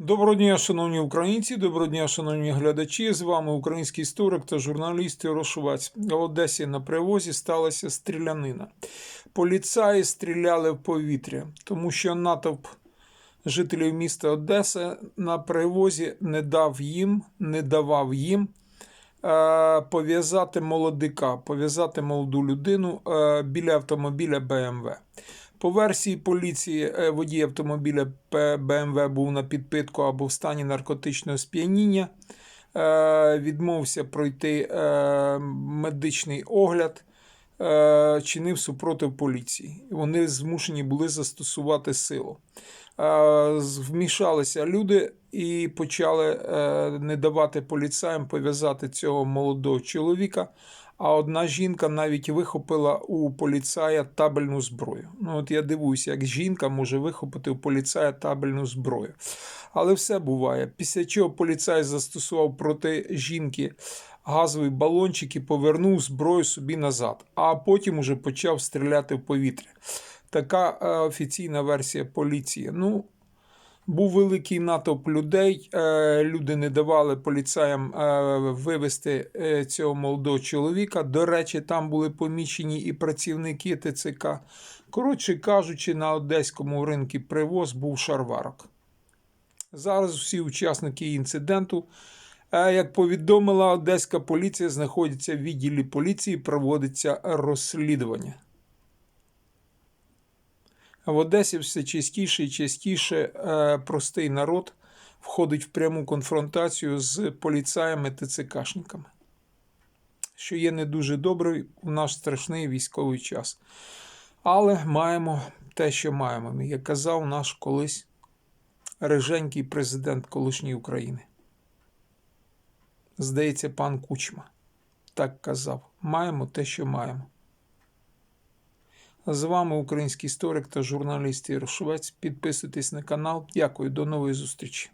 Доброго дня, шановні українці, доброго дня, шановні глядачі. З вами український історик та журналіст Ярошуваць. В Одесі на привозі сталася стрілянина. Поліцаї стріляли в повітря, тому що натовп жителів міста Одеса на привозі не дав їм, не давав їм е, пов'язати молодика, пов'язати молоду людину е, біля автомобіля БМВ. По версії поліції, е, водій автомобіля БМВ був на підпитку або в стані наркотичного сп'яніння, е, відмовився пройти е, медичний огляд, чинив супротив поліції. Вони змушені були застосувати силу. Вмішалися люди і почали не давати поліцаям пов'язати цього молодого чоловіка. А одна жінка навіть вихопила у поліцая табельну зброю. Ну от я дивуюся, як жінка може вихопити у поліцая табельну зброю. Але все буває. Після чого поліцай застосував проти жінки газовий балончик і повернув зброю собі назад, а потім уже почав стріляти в повітря. Така е, офіційна версія поліції. Ну, був великий натовп людей. е, Люди не давали поліцаям е, вивезти е, цього молодого чоловіка. До речі, там були помічені і працівники ТЦК. Коротше кажучи, на одеському ринку привоз був шарварок. Зараз всі учасники інциденту, як повідомила одеська поліція, знаходяться в відділі поліції, проводиться розслідування. В Одесі все частіше і частіше е, простий народ входить в пряму конфронтацію з поліцаями ТЦКшниками, що є не дуже добре у наш страшний військовий час. Але маємо те, що маємо, як казав наш колись реженький президент колишньої України. Здається, пан Кучма так казав: маємо те, що маємо. З вами український історик та журналіст Ігор Швець. Підписуйтесь на канал. Дякую, до нової зустрічі.